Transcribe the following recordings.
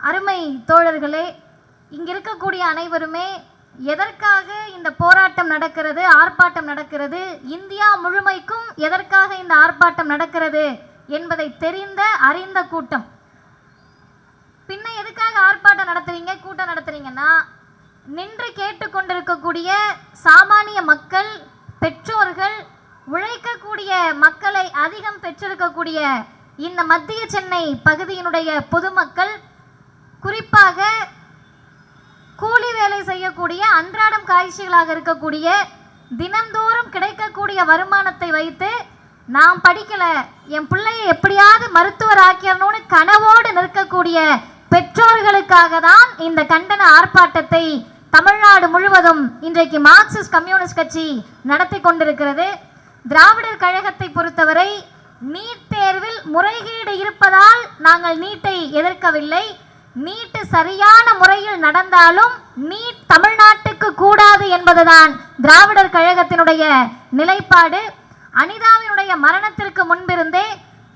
அருமை தோழர்களே இங்கே இருக்கக்கூடிய அனைவருமே எதற்காக இந்த போராட்டம் நடக்கிறது ஆர்ப்பாட்டம் நடக்கிறது இந்தியா முழுமைக்கும் எதற்காக இந்த ஆர்ப்பாட்டம் நடக்கிறது என்பதை தெரிந்த அறிந்த கூட்டம். பின்ன எதுக்காக ஆர்ப்பாட்டம் நடத்துறீங்க கூட்டம் நடத்துறீங்கன்னா நின்று கேட்டுக்கொண்டிருக்கக்கூடிய சாமானிய மக்கள் பெற்றோர்கள் உழைக்கக்கூடிய மக்களை அதிகம் பெற்றிருக்கக்கூடிய இந்த மத்திய சென்னை பகுதியினுடைய பொதுமக்கள் குறிப்பாக கூலி வேலை செய்யக்கூடிய அன்றாடம் காய்ச்சிகளாக இருக்கக்கூடிய தினந்தோறும் கிடைக்கக்கூடிய வருமானத்தை வைத்து நான் படிக்கல என் பிள்ளையை எப்படியாவது மருத்துவர் ஆக்கிடணும்னு கனவோடு நிற்கக்கூடிய பெற்றோர்களுக்காக தான் இந்த கண்டன ஆர்ப்பாட்டத்தை தமிழ்நாடு முழுவதும் இன்றைக்கு மார்க்சிஸ்ட் கம்யூனிஸ்ட் கட்சி நடத்தி கொண்டிருக்கிறது. திராவிடர் கழகத்தை பொறுத்தவரை நீட் தேர்வில் முறைகேடு இருப்பதால் நாங்கள் நீட்டை எதிர்க்கவில்லை. நீட்டு சரியான முறையில் நடந்தாலும் நீட் தமிழ்நாட்டுக்கு கூடாது என்பதுதான் திராவிடர் கழகத்தினுடைய நிலைப்பாடு. அனிதாவினுடைய மரணத்திற்கு முன்பிருந்தே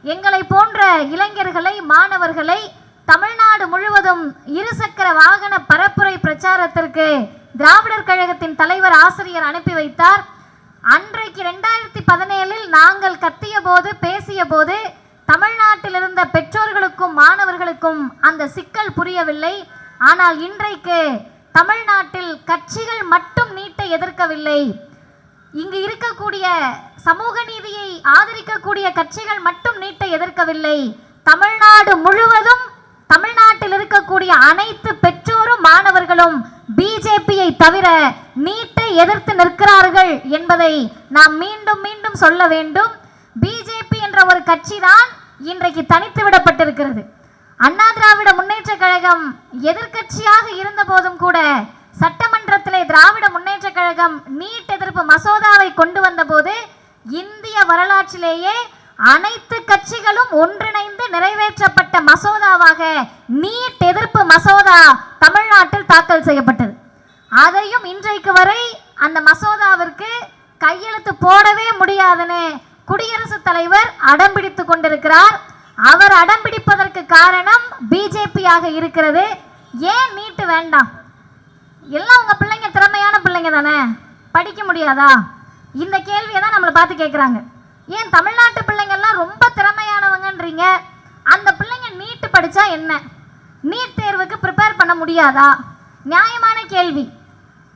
எங்களை போன்ற இளைஞர்களை மாணவர்களை தமிழ்நாடு முழுவதும் இருசக்கர வாகன பரப்புரை பிரச்சாரத்திற்கு திராவிடர் கழகத்தின் தலைவர் ஆசிரியர் அனுப்பி வைத்தார். அன்றைக்கு ரெண்டாயிரத்தி பதினேழில் நாங்கள் கத்திய போது பேசிய போது தமிழ்நாட்டில் இருந்த பெற்றோர்களுக்கும் மாணவர்களுக்கும் அந்த சிக்கல் புரியவில்லை. ஆனால் இன்றைக்கு தமிழ்நாட்டில் கட்சிகள் மட்டும் நீட்டை எதிர்க்கவில்லை. இங்கு இருக்கக்கூடிய சமூக நீதியை ஆதரிக்கக்கூடிய கட்சிகள் மட்டும் நீட்டை எதிர்க்கவில்லை. தமிழ்நாடு முழுவதும் தமிழ்நாட்டில் இருக்கக்கூடிய அனைத்து பெற்றோரும் மாணவர்களும் பிஜேபியை தவிர நீட்டை எதிர்த்து நிற்கிறார்கள் என்பதை நாம் மீண்டும் மீண்டும் சொல்ல வேண்டும். பிஜேபி என்ற ஒரு கட்சி தான் இன்றைக்கு தனித்து விடப்பட்டிருக்கிறது. அண்ணா திராவிட முன்னேற்ற கழகம் எதிர்க்கட்சியாக இருந்த போதும் கூட சட்டமன்றத்திலே திராவிட முன்னேற்ற கழகம் நீட் எதிர்ப்பு மசோதாவை கொண்டு வந்தபோது இந்திய வரலாற்றிலேயே அனைத்து கட்சிகளும் ஒன்றிணைந்து நிறைவேற்றப்பட்ட மசோதாவாக நீட் எதிர்ப்பு மசோதா தமிழ்நாட்டில் தாக்கல் செய்யப்பட்டது. அதையும் இன்றைக்கு வரை அந்த மசோதாவிற்கு கையெழுத்து போடவே முடியாதுன்னு குடியரசுத் தலைவர் அடம்பிடித்து கொண்டிருக்கிறார். அவர் அடம்பிடிப்பதற்கு காரணம் பிஜேபியாக இருக்கிறது. ஏன் நீட்டு வேண்டாம்? எல்லாம் உங்க பிள்ளைங்க திறமையான பிள்ளைங்க தானே? படிக்க முடியாதா? இந்த கேள்வியை தான் நம்மளை பார்த்து கேட்குறாங்க ஏன் தமிழ்நாட்டு பிள்ளைங்கள்லாம் ரொம்ப திறமையானவங்கன்றீங்க? அந்த பிள்ளைங்க நீட்டு படித்தா என்ன? நீட் தேர்வுக்கு ப்ரிப்பேர் பண்ண முடியாதா? நியாயமான கேள்வி.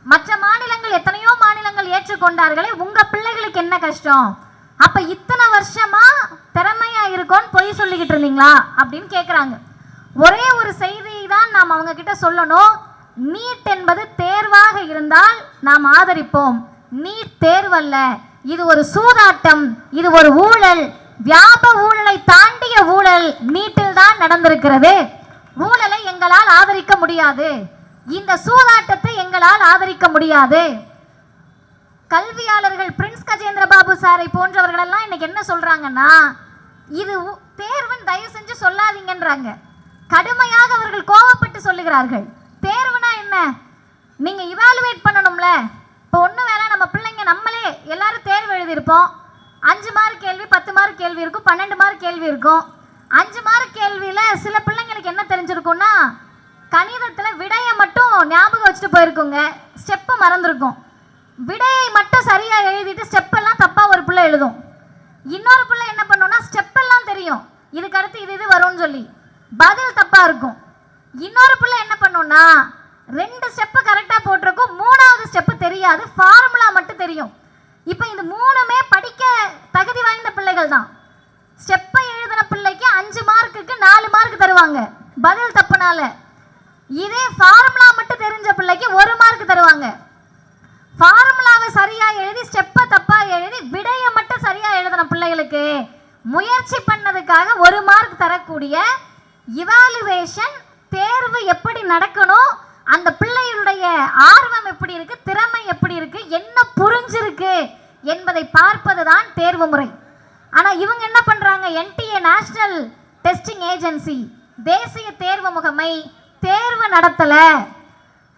மற்ற மாநிலங்கள் எத்தனையோ மாநிலங்கள் ஏற்றுக்கொண்டார்களே உங்கள் பிள்ளைகளுக்கு என்ன கஷ்டம்? அப்ப இத்தனை வருஷமா திறமையா இருக்கோன்னு பொய் சொல்லிக்கிட்டு இருந்தீங்களா? அப்படின்னு கேட்குறாங்க ஒரே ஒரு செய்தியை தான் நாம் அவங்க கிட்ட சொல்லணும். நீட் என்பது தேர்வாக இருந்தால் நாம் ஆதரிப்போம். நீட் தேர்வல்ல. இது ஒரு சூதாட்டம். இது ஒரு ஊழல். வியாப ஊழலை தாண்டிய ஊழல் நீட்டில் தான் நடந்திருக்கிறது. ஊழலை எங்களால் ஆதரிக்க முடியாது. இந்த சூதாட்டத்தை எங்களால் ஆதரிக்க முடியாது. கல்வியாளர்கள் பிரின்ஸ் கஜேந்திர பாபு சாரை போன்றவர்கள் எல்லாம் இன்னைக்கு என்ன சொல்றாங்கன்னா இது உ- தேர்வுன்னு தயவு செஞ்சு சொல்லாதீங்கன்றாங்க. கடுமையாக அவர்கள் கோவப்பட்டு சொல்லுகிறார்கள். தேர்வுனா என்ன? நீங்க இவாலுவேட் பண்ணணும்ல. இப்போ ஒன்று வேணா நம்ம பிள்ளைங்க நம்மளே எல்லாரும் தேர்வு எழுதியிருப்போம். அஞ்சு மார்க் கேள்வி பத்து மார்க் கேள்வி இருக்கும் பன்னெண்டு மார்க் கேள்வி இருக்கும். அஞ்சு மார்க் கேள்வியில் சில பிள்ளைங்களுக்கு என்ன தெரிஞ்சிருக்கும்னா கணிதத்தில் விடையை மட்டும் ஞாபகம் வச்சுட்டு போயிருக்குங்க. ஸ்டெப்பு மறந்துருக்கும். விடையை மட்டும் சரியா எழுதிட்டு ஸ்டெப் எல்லாம் தப்பா ஒரு பிள்ளை எழுதும். இன்னொரு பிள்ளை என்ன பண்ணும்னா ஸ்டெப் எல்லாம் தெரியும். இதுக்கு அடுத்து இது இது வரும்னு சொல்லி. பதில் தப்பா இருக்கும். இன்னொரு பிள்ளை என்ன பண்ணும்னா ரெண்டு ஸ்டெப்பு கரெக்டாக போட்டிருக்கும். மூணாவது ஸ்டெப்பு தெரியாது. ஃபார்முலா மட்டும் தெரியும். இப்போ இது மூணுமே படிக்க தகுதி வாய்ந்த பிள்ளைகள் தான். ஸ்டெப்பை எழுதின பிள்ளைக்கு அஞ்சு மார்க்குக்கு நாலு மார்க் தருவாங்க. பதில் தப்புனால. இதே ஃபார்முலா மட்டும் தெரிஞ்ச பிள்ளைக்கு ஒரு மார்க் தருவாங்க. ஃபார்முலாவை சரியா எழுதி ஸ்டெப்பை தப்பா எழுதி விடையை மட்டும் சரியா எழுதின பிள்ளைகளுக்கு. முயற்சி பண்ணதுக்காக ஒரு மார்க் தரக்கூடிய இவாலுவேஷன் தேர்வு எப்படி நடக்கணும் அந்த பிள்ளைகளுடைய ஆர்வம் எப்படி இருக்கு திறமை எப்படி இருக்கு என்ன புரிஞ்சிருக்கு என்பதை பார்ப்பதுதான் தேர்வு முறை. ஆனால் இவங்க என்ன பண்றாங்க? என்டிஏ நேஷனல் டெஸ்டிங் ஏஜென்சி தேசிய தேர்வு முகமை தேர்வு நடத்தலை.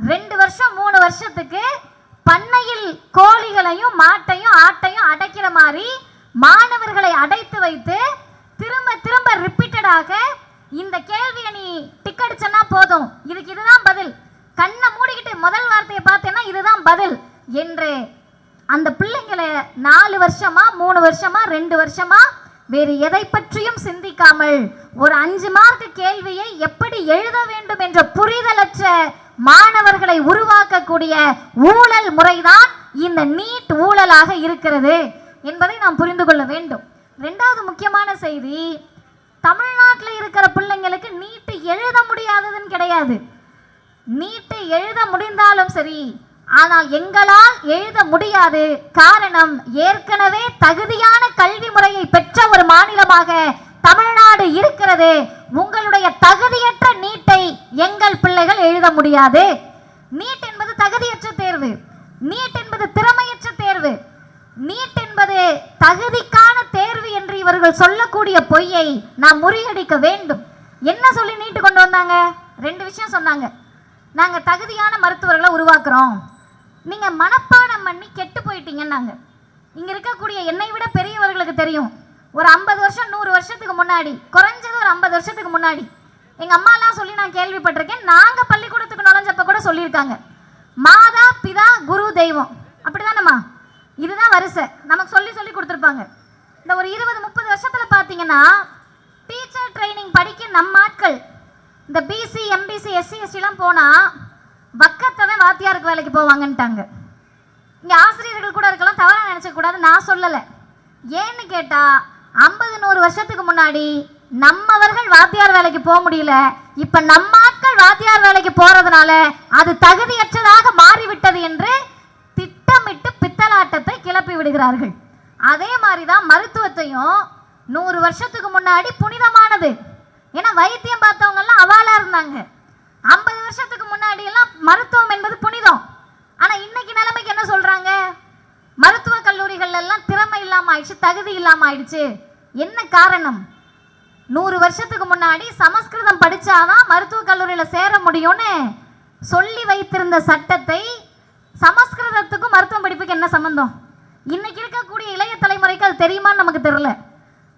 ரெண்டு வருஷம் மூணு வருஷத்துக்கு பண்ணையில் கோழிகளையும் மாட்டையும் ஆட்டையும் அடைக்கிற மாதிரி மாணவர்களை அடைத்து வைத்து திரும்ப திரும்ப ரிப்பீட்டடாக இந்த கேள்வியை நீ டிக் அடிச்சனா போதும். இதுக்கு இதுதான் பதில். கண்ணை மூடிக்கிட்டு முதல் வார்த்தையை பார்த்தேன்னா இதுதான் பதில் என்று அந்த பிள்ளைங்களை நாலு வருஷமா மூணு வருஷமா ரெண்டு வருஷமா வேறு எதை பற்றியும் சிந்திக்காமல் ஒரு அஞ்சு மார்க் கேள்வியை எப்படி எழுத வேண்டும் என்ற புரிதலற்ற மாணவர்களை உருவாக்கக்கூடிய ஊழல் முறைதான் இந்த நீட் ஊழலாக இருக்கிறது என்பதை நாம் புரிந்து கொள்ள வேண்டும். ரெண்டாவது முக்கியமான செய்தி தமிழ்நாட்டில் இருக்கிற பிள்ளைங்களுக்கு நீட்டு எழுத முடியாததுன்னு கிடையாது. நீட்டு எழுத முடிந்தாலும் சரி ஆனால் எங்களால் எழுத முடியாது. காரணம் ஏற்கனவே தகுதியான கல்வி முறையை பெற்ற ஒரு மாநிலமாக தமிழ்நாடு இருக்கிறது. உங்களுடைய தகுதியற்ற நீட்டை எங்கள் பிள்ளைகள் எழுத முடியாது. நீட் என்பது தகுதியற்ற தேர்வு. நீட் என்பது திறமையற்ற தேர்வு. நீட் என்பது தகுதிக்கான தேர்வு என்று இவர்கள் சொல்லக்கூடிய பொய்யை நாம் முறியடிக்க வேண்டும். என்ன சொல்லி நீட்டு கொண்டு வந்தாங்க? ரெண்டு விஷயம் சொன்னாங்க. நாங்கள் தகுதியான மருத்துவர்களை உருவாக்குறோம். நீங்கள் மனப்பாடம் பண்ணி கெட்டு போயிட்டீங்கன்னாங்க. இங்கே இருக்கக்கூடிய என்னை விட பெரியவர்களுக்கு தெரியும். ஒரு ஐம்பது வருஷம் நூறு வருஷத்துக்கு முன்னாடி குறைஞ்சது ஒரு ஐம்பது வருஷத்துக்கு முன்னாடி. எங்கள் அம்மாலாம் சொல்லி நான் கேள்விப்பட்டிருக்கேன். நாங்கள் பள்ளிக்கூடத்துக்கு நுழைஞ்சப்ப கூட சொல்லியிருக்காங்க. மாதா பிதா குரு தெய்வம். அப்படி தானேம்மா இதுதான் வரிசை. நமக்கு சொல்லி சொல்லி கொடுத்துருப்பாங்க. இந்த ஒரு இருபது முப்பது வருஷத்தில் பார்த்தீங்கன்னா டீச்சர் ட்ரைனிங் படிக்க நம்ம ஆட்கள். இந்த பிசி எம்பிசி எஸ்சி எஸ்டிலாம் போனால் வக்கத்தவன் வாத்தியாருக்கு வேலைக்கு போவாங்கன்ட்டாங்க. இங்கே ஆசிரியர்கள் கூட இருக்கலாம் தவறாக நினச்சக்கூடாது. நான் சொல்லலை. ஏன்னு கேட்டால் ஐம்பது நூறு வருஷத்துக்கு முன்னாடி நம்மவர்கள் வாத்தியார் வேலைக்கு போக முடியல. இப்போ நம்ம ஆட்கள் வாத்தியார் வேலைக்கு போகிறதுனால அது தகுதியற்றதாக மாறிவிட்டது என்று திட்டமிட்டு பித்தலாட்டத்தை கிளப்பி விடுகிறார்கள். அதே மாதிரி தான் மருத்துவத்தையும் நூறு வருஷத்துக்கு முன்னாடி புனிதமானது. ஏன்னா வைத்தியம் பார்த்தவங்கெல்லாம் அவாலா இருந்தாங்க. ஐம்பது வருஷத்துக்கு முன்னாடி எல்லாம் மருத்துவம் என்பது புனிதம். ஆனா இன்னைக்கு நிலைமைக்கு என்ன சொல்றாங்க? மருத்துவ கல்லூரிகள் எல்லாம் ஆயிடுச்சு தகுதி இல்லாமல் ஆயிடுச்சு. என்ன காரணம்? நூறு வருஷத்துக்கு முன்னாடி சமஸ்கிருதம் படித்தாதான் மருத்துவக் கல்லூரியில் சேர முடியும்னு சொல்லி வைத்திருந்த சட்டத்தை சமஸ்கிருதத்துக்கும் மருத்துவம் படிப்புக்கு என்ன சம்பந்தம்? இன்னைக்கு இருக்கக்கூடிய இளைய தலைமுறைக்கு அது தெரியுமான்னு நமக்கு தெரில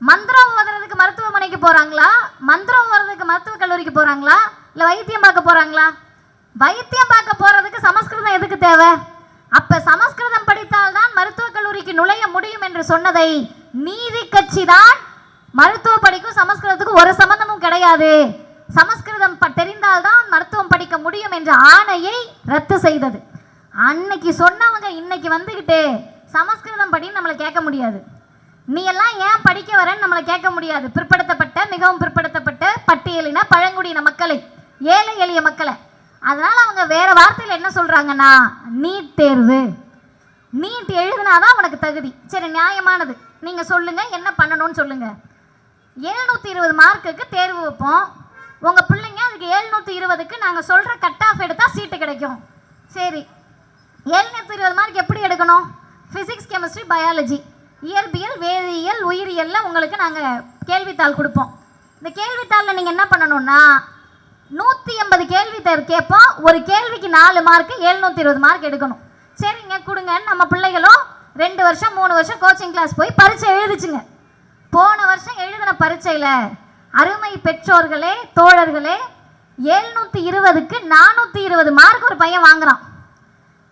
மந்திரம் ஓதுறதுக்கு மருத்துவமனைக்கு போகிறாங்களா மந்திரம் ஓதுறதுக்கு மருத்துவக் கல்லூரிக்கு போகிறாங்களா இல்லை வைத்தியம் பார்க்க போகிறாங்களா வைத்தியம் பார்க்க போகிறதுக்கு சமஸ்கிருதம் எதுக்கு தேவை? அப்ப சமஸ்கிருதம் படித்தால்தான் மருத்துவக் கல்லூரிக்கு நுழைய முடியும் என்று சொன்னதை நீதி கட்சி தான் மருத்துவ படிக்கும் சமஸ்கிருதத்துக்கும் ஒரு சம்பந்தமும் கிடையாது. சமஸ்கிருதம் ப- தெரிந்தால்தான் மருத்துவம் படிக்க முடியும் என்ற ஆணையை ரத்து செய்தது. அன்னைக்கு சொன்னவங்க இன்னைக்கு வந்துக்கிட்டு சமஸ்கிருதம் படின்னு நம்மளை கேட்க முடியாது. நீ எல்லாம் ஏன் படிக்க வரேன்னு நம்மளை கேட்க முடியாது. பிற்படுத்தப்பட்ட மிகவும் பிற்படுத்தப்பட்ட பட்டியலின பழங்குடியின மக்களை ஏழை எளிய மக்களை. அதனால் அவங்க வேறு வார்த்தையில் என்ன சொல்கிறாங்கன்னா நீட் தேர்வு. நீட் எழுதுனாதான் உனக்கு தகுதி. சரி நியாயமானது. நீங்கள் சொல்லுங்கள் என்ன பண்ணணும்னு சொல்லுங்கள் எழுநூற்றி இருபது மார்க்குக்கு தேர்வு வைப்போம். உங்கள் பிள்ளைங்க அதுக்கு எழுநூற்றி இருபதுக்கு நாங்கள் சொல்கிற கட் ஆஃப் எடுத்தால் சீட்டு கிடைக்கும். சரி எழுநூற்றி இருபது மார்க் எப்படி எடுக்கணும்? ஃபிசிக்ஸ் கெமிஸ்ட்ரி பயாலஜி இயற்பியல் வேதியியல் உயிரியலில் உங்களுக்கு நாங்கள் கேள்வித்தாள் கொடுப்போம். இந்த கேள்வித்தாளில் நீங்கள் என்ன பண்ணணும்னா நூற்றி எண்பது கேள்வி கேட்போம். ஒரு கேள்விக்கு நாலு மார்க்கு எழுநூற்றி இருபது மார்க் எடுக்கணும். சரிங்க கொடுங்கன்னு நம்ம பிள்ளைகளும் ரெண்டு வருஷம் மூணு வருஷம் கோச்சிங் கிளாஸ் போய் பரீட்சை எழுதிச்சுங்க. போன வருஷம் எழுதின பரீட்சையில் அருமை பெற்றோர்களே தோழர்களே எழுநூற்றி இருபதுக்கு நானூற்றி இருபது மார்க் ஒரு பையன் வாங்குறான்.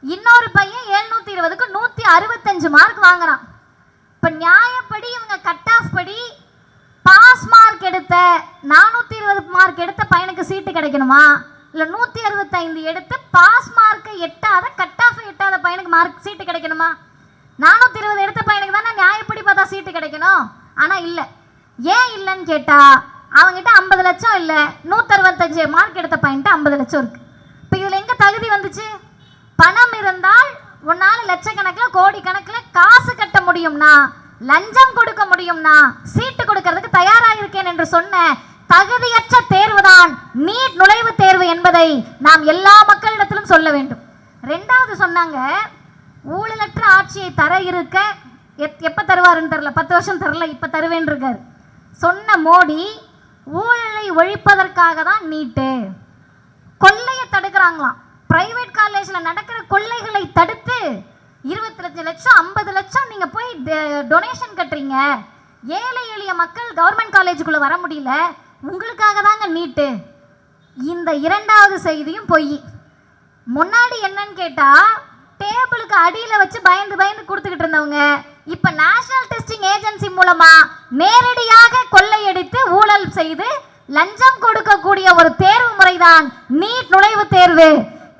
இன்னொரு பையன் எழுநூற்றி இருபதுக்கு நூற்றி அறுபத்தஞ்சு மார்க் வாங்குறான். இப்போ நியாயப்படி இவங்க கட் ஆஃப் படி பாஸ் மார்க் எடுத்த நானூற்றி இருபது மார்க் எடுத்த பையனுக்கு சீட்டு கிடைக்கணுமா? இல்லை நூற்றி அறுபத்தைந்து எடுத்து பாஸ் மார்க்கை எட்டாத கட் ஆஃப் எட்டாத பையனுக்கு மார்க் சீட்டு கிடைக்கணுமா? நானூற்றி இருபது எடுத்த பையனுக்கு தானே நியாயப்படி பார்த்தா சீட்டு கிடைக்கணும். ஆனால் இல்லை. ஏன் இல்லைன்னு கேட்டால் அவங்ககிட்ட ஐம்பது லட்சம் இல்லை நூற்றறுபத்தஞ்சு மார்க் எடுத்த பையன்ட்டு ஐம்பது லட்சம் இருக்கு. இப்போ இதில் எங்கே தகுதி வந்துச்சு? பணம் இருந்தால் உன்னால் லட்சக்கணக்கில் கோடி கணக்கில் காசு கட்ட முடியும்னா லஞ்சம் கொடுக்க முடியும்னா சீட்டு கொடுக்கறதுக்கு தயாராக இருக்கேன் என்று சொன்ன தகுதியற்ற தேர்வுதான் நீட் நுழைவுத் தேர்வு என்பதை நாம் எல்லா மக்களிடத்திலும் சொல்ல வேண்டும். ரெண்டாவது சொன்னாங்க ஊழலற்ற ஆட்சியை தர இருக்க எப் எப்போ தருவாருன்னு தெரில பத்து வருஷம் தரல இப்போ தருவேன் இருக்காரு. சொன்ன மோடி ஊழலை ஒழிப்பதற்காக தான் நீட்டு. கொள்ளையை தடுக்கிறாங்களாம். பிரைவேட் காலேஜில் நடக்கிற கொள்ளைகளை தடுத்து இருபத்தஞ்சு லட்சம் ஐம்பது லட்சம் நீங்கள் போய் டொனேஷன் கட்டுறீங்க. ஏழை எளிய மக்கள் கவர்மெண்ட் காலேஜுக்குள்ளே வர முடியல. உங்களுக்காக தாங்க நீட்டு. இந்த இரண்டாவது செய்தியும் பொய். முன்னாடி என்னன்னு கேட்டா டேபிளுக்கு அடியில வச்சு பயந்து பயந்து கொடுத்துக்கிட்டு இருந்தவங்க. இப்ப நேஷனல் டெஸ்டிங் ஏஜென்சி மூலமா நேரடியாக கொள்ளையடித்து ஊழல் செய்து லஞ்சம் கொடுக்கக்கூடிய ஒரு தேர்வு முறைதான் நீட் நுழைவுத் தேர்வு.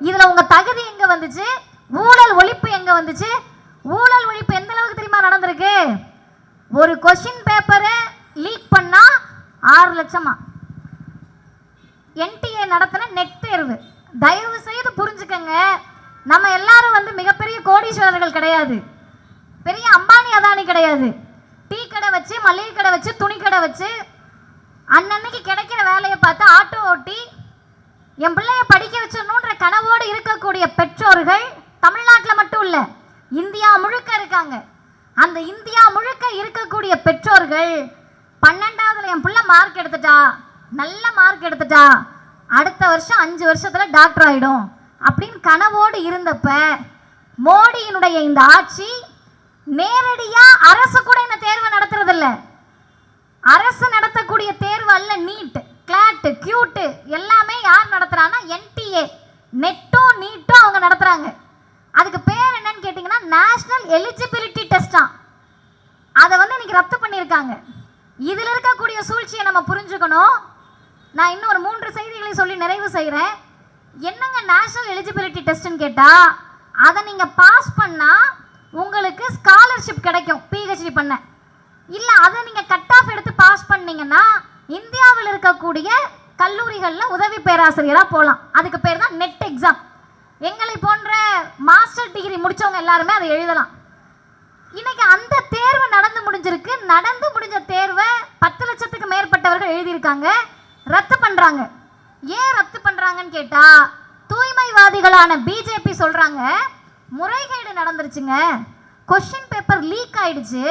இதுல உங்க தகுதி எங்க வந்துச்சு? ஊழல் ஒழிப்பு எங்க வந்துச்சு? ஊழல் ஒழிப்பு எந்த அளவுக்கு தெரியுமா நடந்திருக்கு? ஒரு கொஸ்டின் பேப்பரை லீக் பண்ணா ஆறு லட்சமா? என்டிஏ நடத்தின நெட் தேர்வு. தயவு செய்து புரிஞ்சுக்கங்க. நம்ம எல்லாரும் வந்து மிகப்பெரிய கோடீஸ்வரர்கள் கிடையாது. பெரிய அம்பானி அதானி கிடையாது. டீ கடை வச்சு மளிகை கடை வச்சு துணி கடை வச்சு அன்னன்னைக்கு கிடைக்கிற வேலையை பார்த்து ஆட்டோ ஓட்டி என் பிள்ளைய படிக்க வச்சிடணுன்ற கனவோடு இருக்கக்கூடிய பெற்றோர்கள் தமிழ்நாட்டில் மட்டும் இல்லை இந்தியா முழுக்க இருக்காங்க. அந்த இந்தியா முழுக்க இருக்கக்கூடிய பெற்றோர்கள் பன்னெண்டாவதுல என் பிள்ளை மார்க் எடுத்துட்டா நல்ல மார்க் எடுத்துட்டா அடுத்த வருஷம் அஞ்சு வருஷத்தில் டாக்டர் ஆகிடும் அப்படின்னு கனவோடு இருந்தப்ப மோடியினுடைய இந்த ஆட்சி நேரடியாக அரசு கூட இந்த தேர்வை நடத்துறதில்ல. அரசு நடத்தக்கூடிய தேர்வு அல்ல நீட் கிளாட்டு க்யூட்டு எல்லாமே யார் நடத்துகிறான்னா என்டிஏ நெட்டும் நீட்டும் அவங்க நடத்துகிறாங்க அதுக்கு பேர் என்னன்னு கேட்டிங்கன்னா நேஷ்னல் எலிஜிபிலிட்டி டெஸ்டா அதை வந்து இன்னைக்கு ரத்து பண்ணியிருக்காங்க. இதில் இருக்கக்கூடிய சூழ்ச்சியை நம்ம புரிஞ்சுக்கணும். நான் இன்னும் ஒரு மூன்று செய்திகளை சொல்லி நிறைவு செய்கிறேன். என்னங்க நேஷனல் எலிஜிபிலிட்டி டெஸ்ட்னு கேட்டால் அதை நீங்கள் பாஸ் பண்ணால் உங்களுக்கு ஸ்காலர்ஷிப் கிடைக்கும் பிஹெச்டி பண்ண. இல்லை அதை நீங்கள் கட் ஆஃப் எடுத்து பாஸ் பண்ணிங்கன்னா இந்தியாவில் இருக்கக்கூடிய கல்லூரிகளில் உதவி பேராசிரியராக போகலாம் அதுக்கு பேர் தான் நெட் எக்ஸாம் எங்களை போன்ற மாஸ்டர் டிகிரி முடித்தவங்க எல்லாருமே அதை எழுதலாம். இன்னைக்கு அந்த தேர்வு நடந்து முடிஞ்சிருக்கு. நடந்து முடிஞ்ச தேர்வை பத்து லட்சத்துக்கு மேற்பட்டவர்கள் எழுதியிருக்காங்க. ரத்து பண்ணுறாங்க ஏன் ரத்து பண்ணுறாங்கன்னு கேட்டால் தூய்மைவாதிகளான பிஜேபி சொல்கிறாங்க முறைகேடு நடந்துருச்சுங்க. கொஷின் பேப்பர் லீக் ஆயிடுச்சு.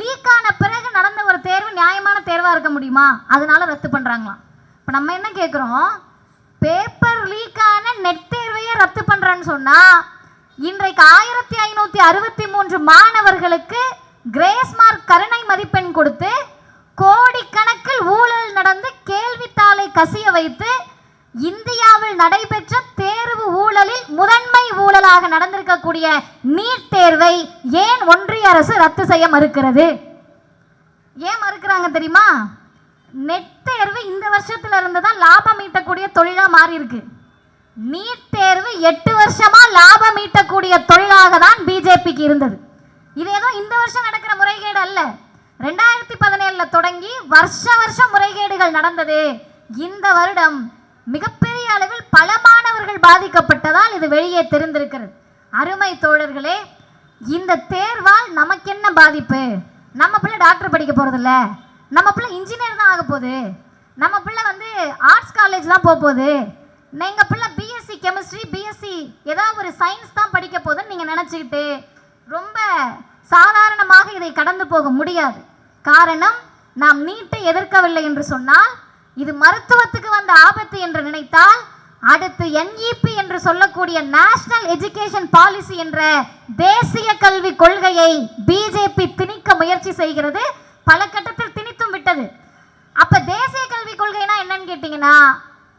லீக் ஆன பிறகு நடந்த ஒரு தேர்வு நியாயமான தேர்வாக இருக்க முடியுமா? அதனால ரத்து பண்ணுறாங்களாம் இப்போ நம்ம என்ன கேட்குறோம் பேப்பர் லீக்கான நெட் தேர்வையே ரத்து பண்ணுறேன்னு சொன்னால் இன்றைக்கு ஆயிரத்தி ஐநூற்றி அறுபத்தி மூன்று மாணவர்களுக்கு கிரேஸ் மார்க் கருணை மதிப்பெண் கொடுத்து கோடிக்கணக்கில் ஊழல் நடந்து கேள்வித்தாளை கசிய வைத்து இந்தியாவில் நடைபெற்ற தேர்வு ஊழலில் முதன்மை ஊழலாக நடந்திருக்கக்கூடிய நீட் தேர்வை ஏன் ஒன்றிய அரசு ரத்து செய்ய மறுக்கிறது? ஏன் மறுக்கிறாங்க தெரியுமா? நெட் தேர்வு இந்த வருஷத்துல இருந்து தான் லாபம் ஈட்டக்கூடிய தொழிலா மாறி இருக்கு நீட் தேர்வு எட்டு வருஷமா லாபம் ஈட்டக்கூடிய தொழிலாக தான் பிஜேபிக்கு இருந்தது. இது ஏதோ இந்த வருஷம் நடக்கிற முறைகேடு அல்ல. ரெண்டாயிரத்தி பதினேழுல தொடங்கி வருஷ வருஷம் முறைகேடுகள் நடந்தது. இந்த வருடம் மிகப்பெரிய அளவில் பல மாணவர்கள் பாதிக்கப்பட்டதால் இது வெளியே தெரிந்திருக்கிறது. அருமை தோழர்களே இந்த தேர்வால் நமக்கு என்ன பாதிப்பு? நம்ம பிள்ளை டாக்டர் படிக்க போறதில்லை. நம்ம பிள்ளை இன்ஜினியர் தான் ஆக போகுது. நம்ம பிள்ளை வந்து ஆர்ட்ஸ் காலேஜ் தான் போக போகுது. எங்கள் பிள்ளை பிஎஸ்சி கெமிஸ்ட்ரி பிஎஸ்சி ஏதாவது ஒரு சயின்ஸ் தான் படிக்க போதுன்னு நீங்கள் நினச்சிக்கிட்டு ரொம்ப சாதாரணமாக இதை கடந்து போக முடியாது. காரணம் நாம் நீட்டை எதிர்க்கவில்லை என்று சொன்னால் இது மருத்துவத்துக்கு வந்த ஆபத்து என்று நினைத்தால் அடுத்து என்இபி என்று சொல்லக்கூடிய நேஷனல் எஜுகேஷன் பாலிசி என்ற தேசிய கல்வி கொள்கையை பிஜேபி திணிக்க முயற்சி செய்கிறது. பல கட்டத்தில் திணித்தும் விட்டது அப்ப தேசிய கல்வி கொள்கைனா என்னன்னு கேட்டீங்கன்னா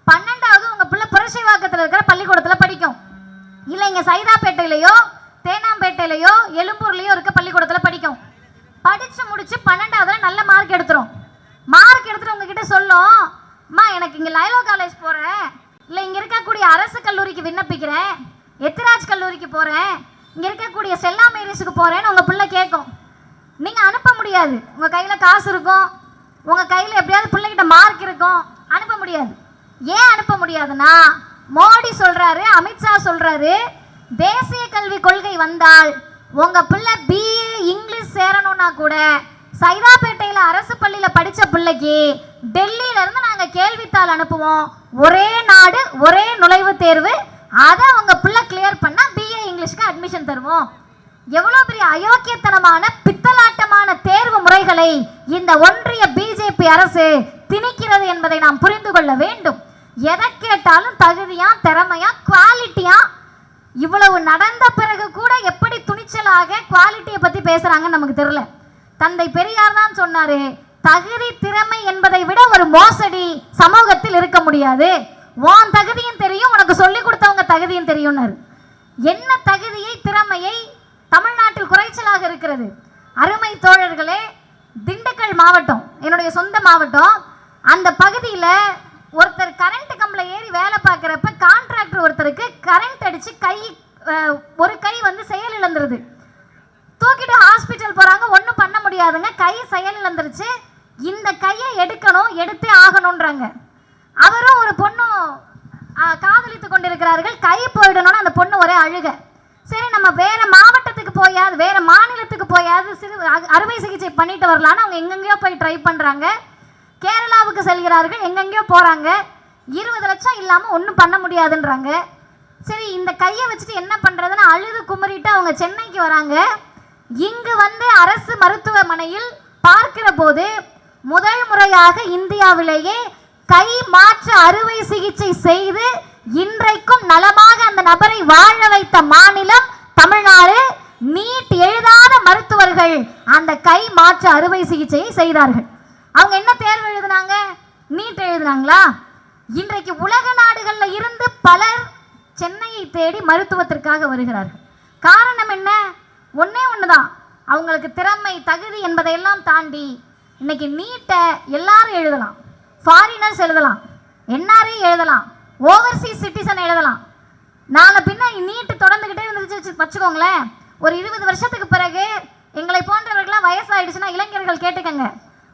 பன்னெண்டாவது உங்க பிள்ளை புரட்சிவாக்கத்தில் இருக்கிற பள்ளிக்கூடத்துல படிக்கும். இல்லை இங்க சைதாப்பேட்டையிலையோ தேனாம்பேட்டையிலையோ எழும்பூர்லேயோ இருக்க பள்ளிக்கூடத்துல படிக்கும். படிச்சு முடிச்சு பன்னெண்டாவதுல நல்ல மார்க் எடுத்துரும். மார்க் எடுத்துட்டு உங்ககிட்ட சொல்லும் அம்மா எனக்கு இங்க லைலோ காலேஜ் போறேன். இல்லை இங்க இருக்கக்கூடிய அரசு கல்லூரிக்கு விண்ணப்பிக்கிறேன். எத்திராஜ் கல்லூரிக்கு போறேன். இங்க இருக்கக்கூடிய செல்லா மேரிஸுக்கு போறேன்னு உங்க பிள்ளை கேட்கும் நீங்க அனுப்ப முடியாது. உங்க கையில காசு இருக்கும். உங்க கையில எப்படியாவது பிள்ளைகிட்ட மார்க் இருக்கும். அனுப்ப முடியாது. ஏன் அனுப்ப முடியாதுன்னா மோடி சொல்றாரு அமித்ஷா சொல்றாரு தேசிய கல்வி கொள்கை வந்தால் உங்க பிள்ளை பிஏ இங்கிலீஷ் சேரணும்னா கூட சைதாப்பேட்டையில அரசு பள்ளியில படிச்ச பிள்ளைக்கு டெல்லியில இருந்து நாங்க கேள்வித்தாள் அனுப்புவோம். ஒரே நாடு ஒரே நுழைவுத் தேர்வு. அதை உங்க பிள்ளை கிளியர் பண்ணா பிஏ இங்கிலீஷ்க்கு அட்மிஷன் தருவோம். எவ்வளவு பெரிய அயோக்கியத்தனமான பித்தலாட்டமான தேர்வு முறைகளை இந்த ஒன்றிய பிஜேபி அரசு திணிக்கிறது என்பதை நாம் புரிந்து கொள்ள வேண்டும். எதை கேட்டாலும் தகுதியா திறமையா குவாலிட்டியா இவ்வளவு நடந்த பிறகு கூட எப்படி துணிச்சலாக குவாலிட்டியை பத்தி பேசுறாங்கன்னு நமக்கு தெரியல. தந்தை பெரியார் தான் சொன்னாரு தகுதி திறமை என்பதை விட ஒரு மோசடி சமூகத்தில் இருக்க முடியாது. உன் தகுதியும் தெரியும் உனக்கு சொல்லி கொடுத்தவங்க தகுதியும் தெரியும்னாரு. என்ன தகுதியை திறமையை தமிழ்நாட்டில் குறைச்சலாக இருக்கிறது. அருமை தோழர்களே திண்டுக்கல் மாவட்டம் என்னுடைய சொந்த மாவட்டம். அந்த பகுதியில் ஒருத்தர் கரண்ட் கம்பில் ஏறி வேலை பார்க்குறப்ப கான்ட்ராக்டர் ஒருத்தருக்கு கரண்ட் அடித்து கை ஒரு கை வந்து செயல் இழந்துருது. தூக்கிட்டு ஹாஸ்பிட்டல் போகிறாங்க ஒன்றும் பண்ண முடியாதுங்க. கை செயல் இழந்துருச்சு. இந்த கையை எடுக்கணும் எடுத்தே ஆகணுன்றாங்க அவரும் ஒரு பொண்ணும் காதலித்து கொண்டிருக்கிறார்கள். கை போயிடணும்னு அந்த பொண்ணு ஒரே அழுக. சரி நம்ம வேற மாவட்டத்துக்கு போயாது வேற மாநிலத்துக்கு போயாவது சிறு அறுவை சிகிச்சை பண்ணிட்டு வரலான்னு அவங்க எங்கெங்கேயோ போய் ட்ரை பண்ணுறாங்க கேரளாவுக்கு செல்கிறார்கள் எங்கெங்கேயோ போகிறாங்க இருபது லட்சம் இல்லாமல் ஒன்றும் பண்ண முடியாதுன்றாங்க. சரி இந்த கையை வச்சுட்டு என்ன பண்ணுறதுன்னு அழுது குமரிட்டு அவங்க சென்னைக்கு வராங்க. இங்கு வந்து அரசு மருத்துவமனையில் பார்க்கிற போது முதல் முறையாக இந்தியாவிலேயே கை மாற்று அறுவை சிகிச்சை செய்து இன்றைக்கும் நலமாக அந்த நபரை வாழ வைத்த மாநிலம் தமிழ்நாடு. நீட் எழுதாத மருத்துவர்கள் அந்த கை மாற்று அறுவை சிகிச்சையை செய்தார்கள். அவங்க என்ன தேர்வு எழுதினாங்க? நீட் எழுதினாங்களா? இன்றைக்கு உலக நாடுகளில் இருந்து பலர் சென்னையை தேடி மருத்துவத்திற்காக வருகிறார்கள். காரணம் என்ன? ஒன்றே ஒன்று தான் அவங்களுக்கு திறமை தகுதி என்பதையெல்லாம் தாண்டி இன்னைக்கு நீட்டை எல்லாரும் எழுதலாம். ஃபாரினர்ஸ் எழுதலாம். என்ஆர்ஐ எழுதலாம். ஓவர்சீஸ் சிட்டிசன் எழுதலாம். நாங்கள் பின்ன நீட்டு தொடர்ந்துக்கிட்டே இருந்துச்சு வச்சு- வச்சுக்கோங்களேன். ஒரு இருபது வருஷத்துக்கு பிறகு எங்களை போன்றவர்களாம் வயசாயிடுச்சுன்னா இளைஞர்கள் கேட்டுக்கங்க.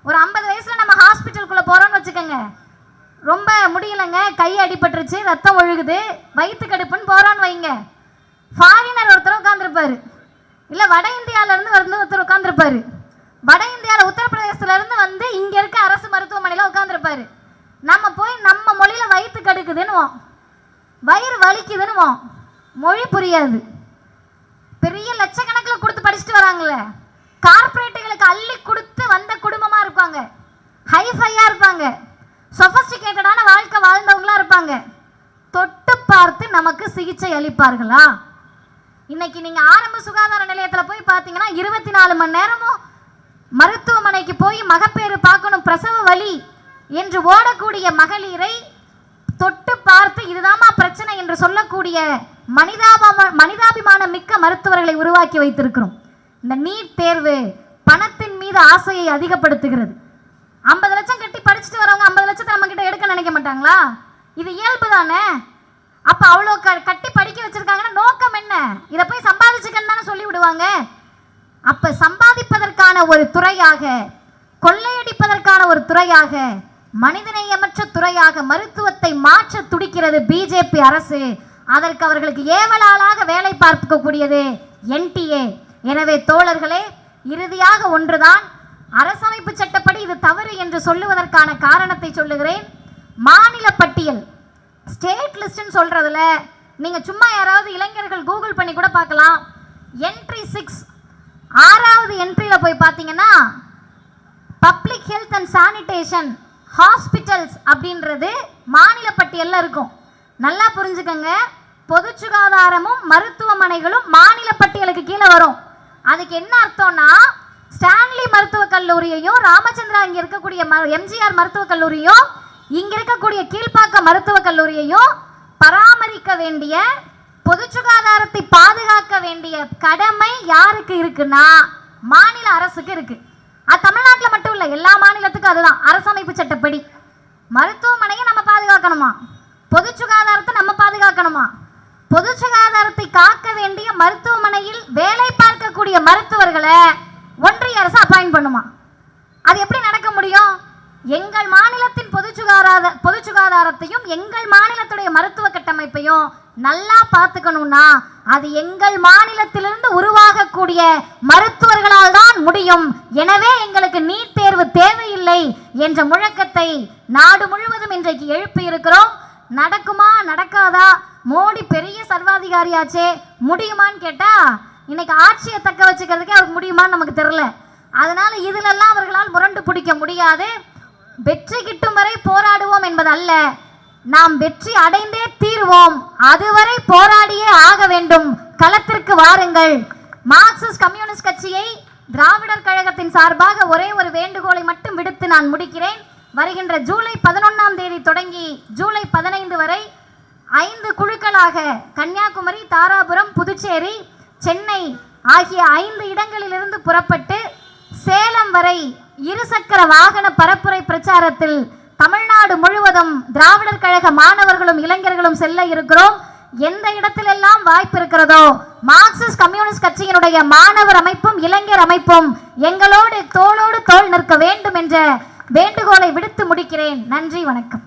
ஒரு ஐம்பது வயசில் நம்ம ஹாஸ்பிட்டலுக்குள்ளே போகிறோன்னு வச்சுக்கோங்க. ரொம்ப முடியலைங்க கை அடிபட்டுருச்சு ரத்தம் ஒழுகுது வயிற்று கடுப்புன்னு போறோன்னு வைங்க. ஃபாரினர் ஒருத்தர் உட்காந்துருப்பாரு இல்லை வட இந்தியாவிலேருந்து வந்து ஒருத்தர் உட்காந்துருப்பாரு வட இந்தியாவில் உத்தரப்பிரதேசத்துலேருந்து வந்து இங்கே இருக்க அரசு மருத்துவமனையில் உட்காந்துருப்பார் நம்ம போய் நம்ம மொழியில் வயிற்று கடுக்குதுன்னுவோம். வயிறு வலிக்குதுன்னுவோம். மொழி புரியாது. பெரிய லட்சக்கணக்கில் கொடுத்து படிச்சுட்டு வராங்களே. கார்ப்பரேட்டுகளுக்கு அள்ளி கொடுத்து வந்த குடும்பமாக இருப்பாங்க. ஹைஃபையாக இருப்பாங்க. சொஃபஸ்டிகேட்டடான வாழ்க்கை வாழ்ந்தவங்களா இருப்பாங்க. தொட்டு பார்த்து நமக்கு சிகிச்சை அளிப்பார்களா? இன்னைக்கு நீங்கள் ஆரம்ப சுகாதார நிலையத்தில் போய் பார்த்தீங்கன்னா இருபத்தி நாலு மணி நேரமும் மருத்துவமனைக்கு போய் மகப்பேறு பார்க்கணும் பிரசவ வலி என்று ஓடக்கூடிய மகளிரை தொட்டு பார்த்து இதுதாம்மா பிரச்சனை என்று சொல்லக்கூடிய மனிதாபம மனிதாபிமான மிக்க மருத்துவர்களை உருவாக்கி வைத்திருக்கிறோம். இந்த நீட் தேர்வு பணத்தின் மீது ஆசையை அதிகப்படுத்துகிறது. ஐம்பது லட்சம் கட்டி படிச்சுட்டு வரவங்க ஐம்பது லட்சத்தை நம்ம கிட்ட எடுக்க நினைக்க மாட்டாங்களா? இது இயல்பு தானே? அப்போ அவ்வளோ க கட்டி படிக்க வச்சிருக்காங்கன்னா நோக்கம் என்ன? இதை போய் சம்பாதிச்சுக்கன்னு தானே சொல்லி விடுவாங்க. அப்போ சம்பாதிப்பதற்கான ஒரு துறையாக கொள்ளையடிப்பதற்கான ஒரு துறையாக மனிதநேயமற்ற துறையாக மருத்துவத்தை மாற்ற துடிக்கிறது பிஜேபி அரசு. அதற்கு அவர்களுக்கு ஏவலாளாக வேலை பார்க்கக்கூடியது என்டிஏ. எனவே தோழர்களே இறுதியாக ஒன்றுதான். அரசமைப்பு சட்டப்படி இது தவறு என்று சொல்லுவதற்கான காரணத்தை சொல்லுகிறேன். மாநில பட்டியல். ஸ்டேட் லிஸ்ட்னு சொல்கிறதுல நீங்கள் சும்மா யாராவது இளைஞர்கள் கூகுள் பண்ணி கூட பார்க்கலாம். என்ட்ரி சிக்ஸ் ஆறாவது என்ட்ரியில் போய் பார்த்தீங்கன்னா public health and sanitation hospitals அப்படின்றது மாநில பட்டியலில் இருக்கும். நல்லா புரிஞ்சுக்கங்க. பொது சுகாதாரமும் மருத்துவமனைகளும் மாநில பட்டியலுக்கு கீழே வரும். அதுக்கு என்ன அர்த்தம்னா ஸ்டான்லி மருத்துவக் கல்லூரியையும் ராமச்சந்திரா இங்கே இருக்கக்கூடிய ம- எம்ஜிஆர் மருத்துவக் கல்லூரியும் இங்கே இருக்கக்கூடிய கீழ்ப்பாக்கம் மருத்துவக் கல்லூரியையும் பராமரிக்க வேண்டிய பொது சுகாதாரத்தை பாதுகாக்க வேண்டிய கடமை யாருக்கு இருக்குன்னா மாநில அரசுக்கு இருக்கு. அது தமிழ்நாட்டில் மட்டும் இல்லை எல்லா மாநிலத்துக்கும் அதுதான். அரசமைப்பு சட்டப்படி. மருத்துவமனையை நம்ம பாதுகாக்கணுமா? பொது சுகாதாரத்தை நம்ம பாதுகாக்கணுமா? பொது சுகாதாரத்தை காக்க வேண்டிய மருத்துவமனையில் வேலை பார்க்கக்கூடிய மருத்துவர்களை ஒன்றிய அரசு அப்பாயிண்ட் பண்ணுமா? அது எப்படி நடக்க முடியும்? எங்கள் மாநிலத்தின் பொது சுகாதார பொது சுகாதாரத்தையும் எங்கள் மாநிலத்துடைய மருத்துவ கட்டமைப்பையும் நல்லா பார்த்துக்கணும்னா அது எங்கள் மாநிலத்திலிருந்து உருவாகக்கூடிய மருத்துவர்களால் தான் முடியும். எனவே எங்களுக்கு நீட் தேர்வு தேவையில்லை என்ற முழக்கத்தை நாடு முழுவதும் இன்றைக்கு எழுப்பி இருக்கிறோம் நடக்குமா நடக்காதா? மோடி பெரிய சர்வாதிகாரியாச்சே முடியுமான்னு கேட்டா இன்னைக்கு ஆட்சியை தக்க வச்சுக்கிறதுக்கே அவருக்கு முடியுமான்னு நமக்கு தெரில அதனால இதிலெல்லாம் அவர்களால் முரண்டு பிடிக்க முடியாது. வெற்றி கிட்டும் வரை போராடுவோம் என்பது அல்ல நாம் வெற்றி அடைந்தே தீர்வோம். அதுவரை போராடியே ஆக வேண்டும். களத்திற்கு வாருங்கள். மார்க்சிஸ்ட் கம்யூனிஸ்ட் கட்சியை திராவிடர் கழகத்தின் சார்பாக ஒரே ஒரு வேண்டுகோளை மட்டும் விடுத்து நான் முடிக்கிறேன். வருகின்ற ஜூலை பதினொன்றாம் தேதி தொடங்கி ஜூலை பதினைந்து வரை ஐந்து குழுக்களாக கன்னியாகுமரி தாராபுரம் புதுச்சேரி சென்னை ஆகிய ஐந்து இடங்களிலிருந்து புறப்பட்டு சேலம் வரை இருசக்கர வாகன பரப்புரை பிரச்சாரத்தில் தமிழ்நாடு முழுவதும் திராவிடர் கழக மாணவர்களும் இளைஞர்களும் செல்ல இருக்கிறோம். எந்த இடத்திலெல்லாம் வாய்ப்பு இருக்கிறதோ மார்க்சிஸ்ட் கம்யூனிஸ்ட் கட்சியினுடைய மாணவர் அமைப்பும் இளைஞர் அமைப்பும் எங்களோடு தோளோடு தோல் நிற்க வேண்டும் என்ற வேண்டுகோளை விடுத்து முடிக்கிறேன். நன்றி வணக்கம்.